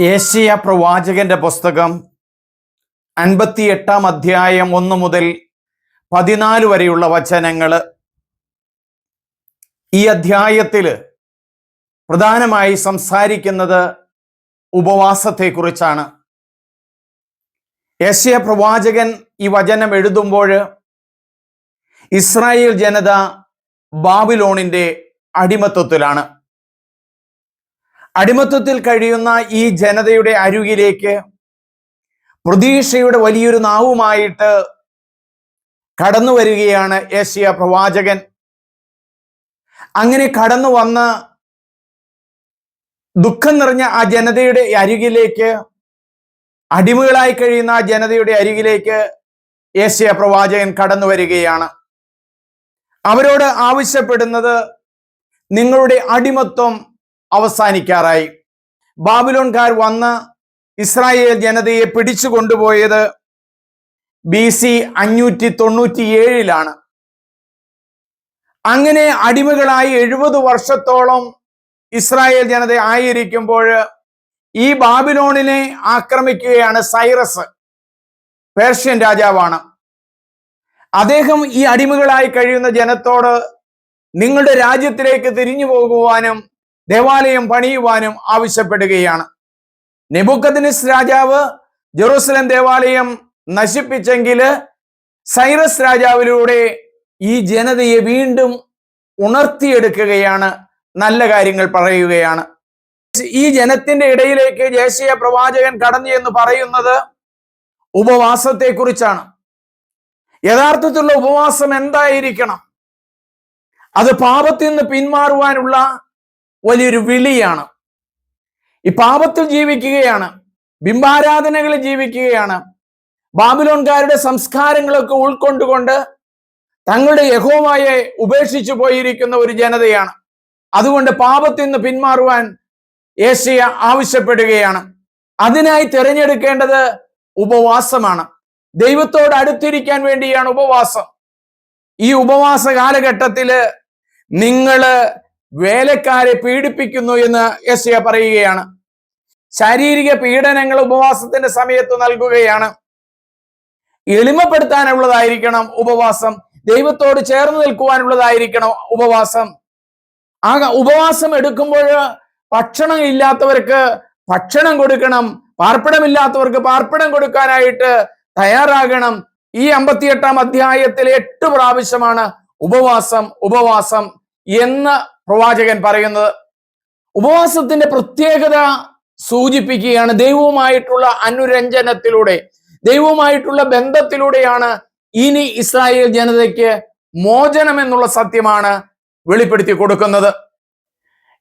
Asia പ്രവാചകന്റെ പുസ്തകം അൻപത്തി എട്ടാം അധ്യായം ഒന്ന് മുതൽ പതിനാല് വരെയുള്ള വചനങ്ങൾ ഈ അധ്യായത്തിൽ പ്രധാനമായി സംസാരിക്കുന്നത് ഉപവാസത്തെക്കുറിച്ചാണ്. ഏഷ്യ പ്രവാചകൻ ഈ വചനം എഴുതുമ്പോൾ ഇസ്രായേൽ ജനത ബാബിലോണിന്റെ അടിമത്വത്തിലാണ് അടിമത്വത്തിൽ കഴിയുന്ന ഈ ജനതയുടെ അരുകിലേക്ക് പ്രതീക്ഷയുടെ വലിയൊരു നാവുമായിട്ട് കടന്നു വരികയാണ് ഏഷ്യ പ്രവാചകൻ. അങ്ങനെ കടന്നു വന്ന് ദുഃഖം നിറഞ്ഞ ആ ജനതയുടെ അരികിലേക്ക് അടിമകളായി കഴിയുന്ന ആ ജനതയുടെ അരികിലേക്ക് ഏഷ്യ പ്രവാചകൻ കടന്നു വരികയാണ്. അവരോട് ആവശ്യപ്പെടുന്നത് നിങ്ങളുടെ അടിമത്വം അവസാനിക്കാറായി. ബാബിലോൺകാർ വന്ന് ഇസ്രായേൽ ജനതയെ പിടിച്ചു കൊണ്ടുപോയത് ബി സി അഞ്ഞൂറ്റി തൊണ്ണൂറ്റി ഏഴിലാണ് അങ്ങനെ അടിമകളായി എഴുപത് വർഷത്തോളം ഇസ്രായേൽ ജനത ആയിരിക്കുമ്പോൾ ഈ ബാബിലോണിനെ ആക്രമിക്കുകയാണ് സൈറസ് പേർഷ്യൻ രാജാവാണ്. അദ്ദേഹം ഈ അടിമകളായി കഴിയുന്ന ജനത്തോട് നിങ്ങളുടെ രാജ്യത്തിലേക്ക് തിരിഞ്ഞു പോകുവാനും ദേവാലയം പണിയുവാനും ആവശ്യപ്പെടുകയാണ്. നെബുക്കദിനിസ് രാജാവ് ജെറൂസലം ദേവാലയം നശിപ്പിച്ചെങ്കിൽ സൈറസ് രാജാവിലൂടെ ഈ ജനതയെ വീണ്ടും ഉണർത്തിയെടുക്കുകയാണ് നല്ല കാര്യങ്ങൾ പറയുകയാണ്. ഈ ജനത്തിന്റെ ഇടയിലേക്ക് ദേശീയ പ്രവാചകൻ കടന്നു എന്ന് പറയുന്നത് ഉപവാസത്തെക്കുറിച്ചാണ്. യഥാർത്ഥത്തിലുള്ള ഉപവാസം എന്തായിരിക്കണം? അത് പാപത്തിൽ നിന്ന് പിന്മാറുവാനുള്ള വലിയൊരു വിളിയാണ്. ഈ പാപത്തിൽ ജീവിക്കുകയാണ് ബിംബാരാധനകളിൽ ജീവിക്കുകയാണ്. ബാബിലോൺകാരുടെ സംസ്കാരങ്ങളൊക്കെ ഉൾക്കൊണ്ടുകൊണ്ട് തങ്ങളുടെ യഹോവയെ ഉപേക്ഷിച്ചു പോയിരിക്കുന്ന ഒരു ജനതയാണ്. അതുകൊണ്ട് പാപത്തിൽ നിന്ന് പിന്മാറുവാൻ ഏഷ്യ ആവശ്യപ്പെടുകയാണ്. അതിനായി തിരഞ്ഞെടുക്കേണ്ടത് ഉപവാസമാണ്. ദൈവത്തോട് അടുത്തിരിക്കാൻ വേണ്ടിയാണ് ഉപവാസം. ഈ ഉപവാസ കാലഘട്ടത്തിൽ നിങ്ങൾ വേലക്കാരെ പീഡിപ്പിക്കുന്നു എന്ന് യശയ പറയുകയാണ്. ശാരീരിക പീഡനങ്ങൾ ഉപവാസത്തിന്റെ സമയത്ത് നൽകുകയാണ്. എളിമപ്പെടുത്താനുള്ളതായിരിക്കണം ഉപവാസം. ദൈവത്തോട് ചേർന്ന് നിൽക്കുവാനുള്ളതായിരിക്കണം ഉപവാസം. ആ ഉപവാസം എടുക്കുമ്പോൾ ഭക്ഷണം ഇല്ലാത്തവർക്ക് ഭക്ഷണം കൊടുക്കണം. പാർപ്പിടമില്ലാത്തവർക്ക് പാർപ്പിടം കൊടുക്കാനായിട്ട് തയ്യാറാകണം. ഈ അമ്പത്തിയെട്ടാം അധ്യായത്തിൽ എട്ട് പ്രാവശ്യമാണ് ഉപവാസം ഉപവാസം എന്ന് പ്രവാചകൻ പറയുന്നത് ഉപവാസത്തിന്റെ പ്രത്യേകത സൂചിപ്പിക്കുകയാണ്. ദൈവവുമായിട്ടുള്ള അനുരഞ്ജനത്തിലൂടെ ദൈവവുമായിട്ടുള്ള ബന്ധത്തിലൂടെയാണ് ഇനി ഇസ്രായേൽ ജനതയ്ക്ക് മോചനം എന്നുള്ള സത്യമാണ് വെളിപ്പെടുത്തി കൊടുക്കുന്നത്.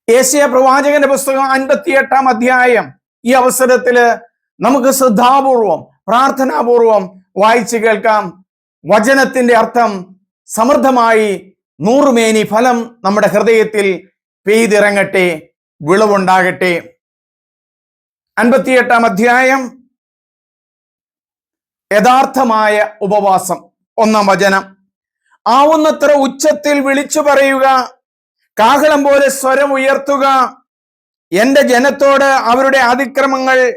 ഏഷ്യ പ്രവാചകന്റെ പുസ്തകം അൻപത്തിയെട്ടാം അധ്യായം ഈ അവസരത്തിൽ നമുക്ക് ശ്രദ്ധാപൂർവം പ്രാർത്ഥനാപൂർവം വായിച്ചു കേൾക്കാം. വചനത്തിന്റെ അർത്ഥം സമൃദ്ധമായി നൂറുമേനി ഫലം നമ്മുടെ ഹൃദയത്തിൽ പെയ്തിറങ്ങട്ടെ വിളവുണ്ടാകട്ടെ. അൻപത്തിയെട്ടാം അധ്യായം യഥാർത്ഥമായ ഉപവാസം ഒന്നാം വചനം. ആവുന്നത്ര ഉച്ചത്തിൽ വിളിച്ചു പറയുക കാഹളം പോലെ സ്വരം ഉയർത്തുക. എന്റെ ജനത്തോട് അവരുടെ അതിക്രമങ്ങൾ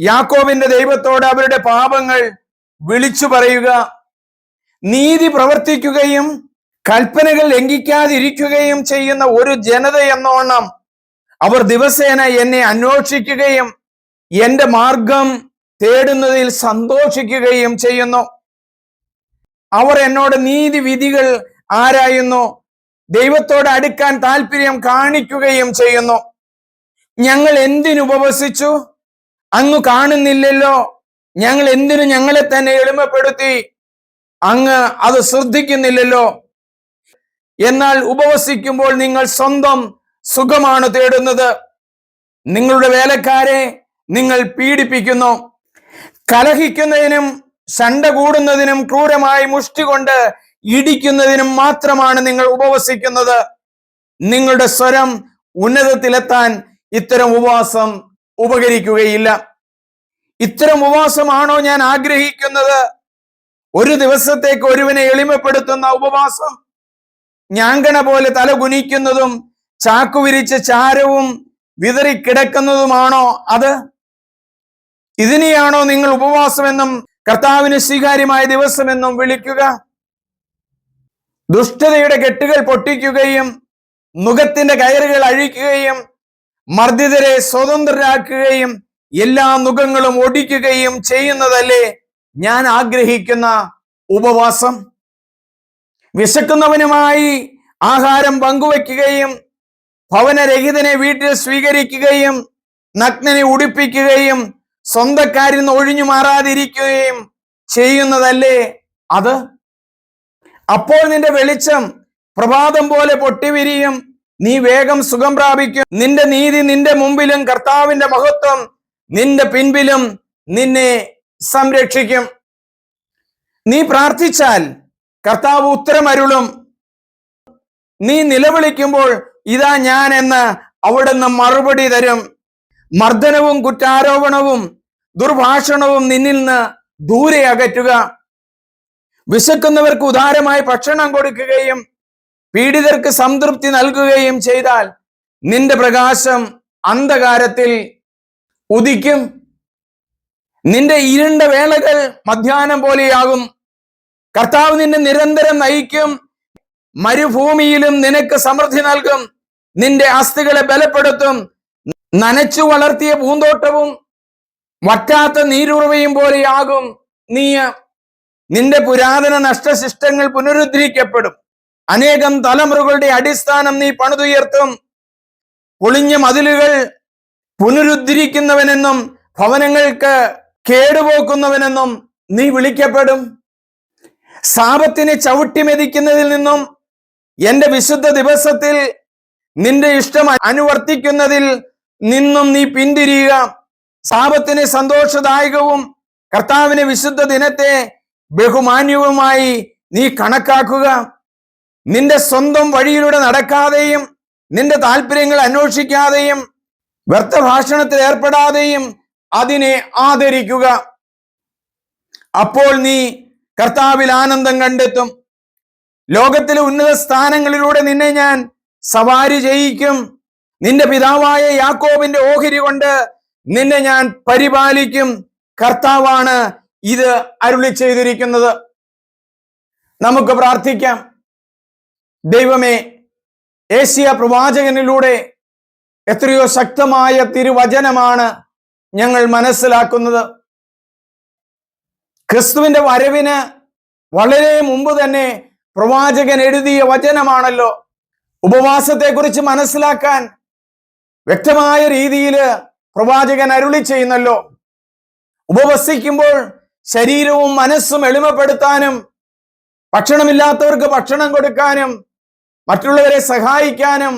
യാക്കോബിന്റെ ദൈവത്തോട് അവരുടെ പാപങ്ങൾ വിളിച്ചു പറയുക. നീതി പ്രവർത്തിക്കുകയും കൽപ്പനകൾ ലംഘിക്കാതിരിക്കുകയും ചെയ്യുന്ന ഒരു ജനത എന്നോണം അവർ ദിവസേന എന്നെ അന്വേഷിക്കുകയും എന്റെ മാർഗം തേടുന്നതിൽ സന്തോഷിക്കുകയും ചെയ്യുന്നു. അവർ എന്നോട് നീതിവിധികൾ ആരായുന്നു? ദൈവത്തോട് അടുക്കാൻ താല്പര്യം കാണിക്കുകയും ചെയ്യുന്നു. ഞങ്ങൾ എന്തിനുപവസിച്ചു അങ്ങ് കാണുന്നില്ലല്ലോ. ഞങ്ങൾ എന്തിനു ഞങ്ങളെ തന്നെ എളിമപ്പെടുത്തി? അങ്ങ് അത് ശ്രദ്ധിക്കുന്നില്ലല്ലോ. എന്നാൽ ഉപവസിക്കുമ്പോൾ നിങ്ങൾ സ്വന്തം സുഖമാണ് തേടുന്നത്. നിങ്ങളുടെ വേലക്കാരെ നിങ്ങൾ പീഡിപ്പിക്കുന്നു. കലഹിക്കുന്നതിനും ശണ്ട കൂടുന്നതിനും ക്രൂരമായി മുഷ്ടി കൊണ്ട് ഇടിക്കുന്നതിനും മാത്രമാണ് നിങ്ങൾ ഉപവസിക്കുന്നത്. നിങ്ങളുടെ സ്വരം ഉന്നതത്തിലെത്താൻ ഇത്തരം ഉപവാസം ഉപകരിക്കുകയില്ല. ഇത്തരം ഉപവാസമാണോ ഞാൻ ആഗ്രഹിക്കുന്നത്? ഒരു ദിവസത്തേക്ക് ഒരുവനെ എളിമപ്പെടുത്തുന്ന ഉപവാസം ഞാങ്കണ പോലെ തല കുനിക്കുന്നതും ചാക്കുവിരിച്ച് ചാരവും വിതറിക്കിടക്കുന്നതുമാണോ അത്? ഇതിനെയാണോ നിങ്ങൾ ഉപവാസമെന്നും കർത്താവിന് സ്വീകാര്യമായ ദിവസമെന്നും വിളിക്കുക. ദുഷ്ടതയുടെ കെട്ടുകൾ പൊട്ടിക്കുകയും മുഖത്തിന്റെ കയറുകൾ അഴിക്കുകയും മർദ്ദിതരെ സ്വതന്ത്രരാക്കുകയും എല്ലാ മുഖങ്ങളും ഒടിക്കുകയും ചെയ്യുന്നതല്ലേ ഞാൻ ആഗ്രഹിക്കുന്ന ഉപവാസം? വിശക്കുന്നവനുമായി ആഹാരം പങ്കുവയ്ക്കുകയും ഭവനരഹിതനെ വീട്ടിൽ സ്വീകരിക്കുകയും നഗ്നനെ ഉടുപ്പിക്കുകയും സ്വന്തക്കാരിൽ നിന്ന് ഒഴിഞ്ഞു മാറാതിരിക്കുകയും ചെയ്യുന്നതല്ലേ അത്? അപ്പോൾ നിന്റെ വെളിച്ചം പ്രഭാതം പോലെ പൊട്ടിവിരിയും. നീ വേഗം സുഖം പ്രാപിക്കും. നിന്റെ നീതി നിന്റെ മുമ്പിലും കർത്താവിന്റെ മഹത്വം നിന്റെ പിൻപിലും നിന്നെ സംരക്ഷിക്കും. നീ പ്രാർത്ഥിച്ചാൽ കർത്താവ് ഉത്തരമരുളും. നീ നിലവിളിക്കുമ്പോൾ ഇതാ ഞാൻ എന്ന് അവിടുന്ന് മറുപടി തരും. മർദ്ദനവും കുറ്റാരോപണവും ദുർഭാഷണവും നിന്നിൽ നിന്ന് ദൂരെ അകറ്റുക. വിശക്കുന്നവർക്ക് ഉദാരമായി ഭക്ഷണം കൊടുക്കുകയും പീഡിതർക്ക് സംതൃപ്തി നൽകുകയും ചെയ്താൽ നിന്റെ പ്രകാശം അന്ധകാരത്തിൽ ഉദിക്കും. നിന്റെ ഇരുണ്ട വേളകൾ മധ്യാഹ്നം പോലെയാകും. കർത്താവ് നിന്നെ നിരന്തരം നയിക്കും. മരുഭൂമിയിലും നിനക്ക് സമൃദ്ധി നൽകും. നിന്റെ അസ്ഥികളെ ബലപ്പെടുത്തും. നനച്ചു വളർത്തിയ പൂന്തോട്ടവും വറ്റാത്ത നീരുറവയും പോലെയാകും. നീ നിന്റെ പുരാതന നഷ്ടശിഷ്ടങ്ങൾ പുനരുദ്ധരിക്കപ്പെടും. അനേകം തലമുറകളുടെ അടിസ്ഥാനം നീ പണിതുയർത്തും. പൊളിഞ്ഞ മതിലുകൾ പുനരുദ്ധരിക്കുന്നവനെന്നും ഭവനങ്ങൾക്ക് കേടുപോക്കുന്നവനെന്നും നീ വിളിക്കപ്പെടും. സാപത്തിനെ ചവിട്ടി മെതിക്കുന്നതിൽ നിന്നും എന്റെ വിശുദ്ധ ദിവസത്തിൽ നിന്റെ ഇഷ്ടം അനുവർത്തിക്കുന്നതിൽ നിന്നും നീ പിന്തിരിയുക. സാപത്തിനെ സന്തോഷദായകവും കർത്താവിനെ വിശുദ്ധ ദിനത്തെ ബഹുമാന്യവുമായി നീ കണക്കാക്കുക. നിന്റെ സ്വന്തം വഴിയിലൂടെ നടക്കാതെയും നിന്റെ താല്പര്യങ്ങൾ അന്വേഷിക്കാതെയും വ്യർത്ഥ ഭാഷണത്തിൽ ഏർപ്പെടാതെയും അതിനെ ആദരിക്കുക. അപ്പോൾ നീ കർത്താവിൽ ആനന്ദം കണ്ടെത്തും. ലോകത്തിലെ ഉന്നത സ്ഥാനങ്ങളിലൂടെ നിന്നെ ഞാൻ സവാരി ചെയ്യിക്കും. നിന്റെ പിതാവായ യാക്കോബിന്റെ ഓഹരി കൊണ്ട് നിന്നെ ഞാൻ പരിപാലിക്കും. കർത്താവാണ് ഇത് അരുളി ചെയ്തിരിക്കുന്നത്. നമുക്ക് പ്രാർത്ഥിക്കാം. ദൈവമേ ഏഷ്യ പ്രവാചകനിലൂടെ എത്രയോ ശക്തമായ തിരുവചനമാണ് ഞങ്ങൾ മനസ്സിലാക്കുന്നത്. ക്രിസ്തുവിന്റെ വരവിന് വളരെ മുമ്പ് തന്നെ പ്രവാചകൻ എഴുതിയ വചനമാണല്ലോ. ഉപവാസത്തെക്കുറിച്ച് മനസ്സിലാക്കാൻ വ്യക്തമായ രീതിയിൽ പ്രവാചകൻ അരുളി ചെയ്യുന്നല്ലോ. ഉപവസിക്കുമ്പോൾ ശരീരവും മനസ്സും എളിമപ്പെടുത്താനും ഭക്ഷണമില്ലാത്തവർക്ക് ഭക്ഷണം കൊടുക്കാനും മറ്റുള്ളവരെ സഹായിക്കാനും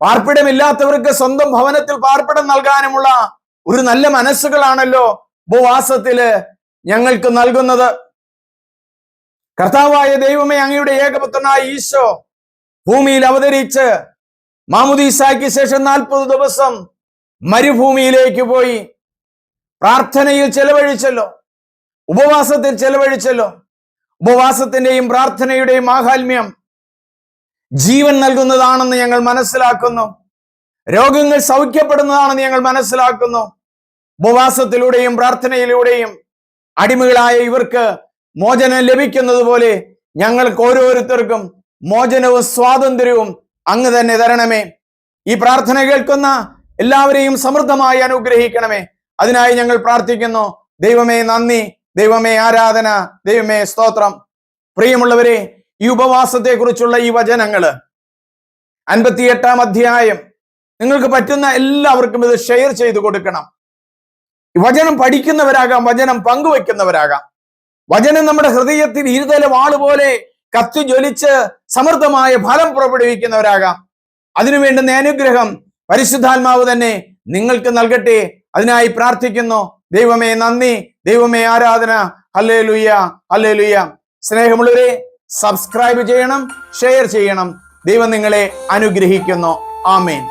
പാർപ്പിടമില്ലാത്തവർക്ക് സ്വന്തം ഭവനത്തിൽ പാർപ്പിടം നൽകാനുമുള്ള ഒരു നല്ല മനസ്സുകളാണല്ലോ ഉപവാസത്തിൽ ഞങ്ങൾക്ക് നൽകുന്നത്. കർത്താവായ ദൈവമേ അങ്ങയുടെ ഏകപുത്രനായ ഈശോ ഭൂമിയിൽ അവതരിച്ച് മാമുദീസായ്ക്ക് ശേഷം നാൽപ്പത് ദിവസം മരുഭൂമിയിലേക്ക് പോയി. പ്രാർത്ഥനയിൽ ചെലവഴിച്ചല്ലോ. ഉപവാസത്തിൽ ചെലവഴിച്ചല്ലോ. ഉപവാസത്തിന്റെയും പ്രാർത്ഥനയുടെയും മാഹാത്മ്യം ജീവൻ നൽകുന്നതാണെന്ന് ഞങ്ങൾ മനസ്സിലാക്കുന്നു. രോഗങ്ങൾ സൗഖ്യപ്പെടുന്നതാണെന്ന് ഞങ്ങൾ മനസ്സിലാക്കുന്നു. ഉപവാസത്തിലൂടെയും പ്രാർത്ഥനയിലൂടെയും അടിമകളായ ഇവർക്ക് മോചനം ലഭിക്കുന്നത് പോലെ ഞങ്ങൾക്ക് ഓരോരുത്തർക്കും മോചനവും സ്വാതന്ത്ര്യവും അങ്ങ് തന്നെ തരണമേ. ഈ പ്രാർത്ഥന കേൾക്കുന്ന എല്ലാവരെയും സമൃദ്ധമായി അനുഗ്രഹിക്കണമേ. അതിനായി ഞങ്ങൾ പ്രാർത്ഥിക്കുന്നു. ദൈവമേ നന്ദി ദൈവമേ ആരാധന ദൈവമേ സ്തോത്രം. പ്രിയമുള്ളവരെ ഈ ഉപവാസത്തെ കുറിച്ചുള്ള ഈ വചനങ്ങൾ അൻപത്തിയെട്ടാം അധ്യായം. നിങ്ങൾക്ക് പറ്റുന്ന എല്ലാവർക്കും ഇത് ഷെയർ ചെയ്തു കൊടുക്കണം. വചനം പഠിക്കുന്നവരാകാം വചനം പങ്കുവെക്കുന്നവരാകാം. വചനം നമ്മുടെ ഹൃദയത്തിൽ ഇരുതല വാൾ പോലെ കത്തി ജ്വലിച്ച് സമൃദ്ധമായ ഫലം പുറപ്പെടുവിക്കുന്നവരാകാം. അതിനു വേണ്ടുന്ന അനുഗ്രഹം പരിശുദ്ധാത്മാവ് തന്നെ നിങ്ങൾക്ക് നൽകട്ടെ. അതിനായി പ്രാർത്ഥിക്കുന്നു. ദൈവമേ നന്ദി. ദൈവമേ ആരാധന. ഹല്ലേ ലുയ്യ ഹല്ലേ ലുയ്യ സ്നേഹമുള്ളവരെ സബ്സ്ക്രൈബ് ചെയ്യണം ഷെയർ ചെയ്യണം. ദൈവം നിങ്ങളെ അനുഗ്രഹിക്കുന്നു. ആമേൻ.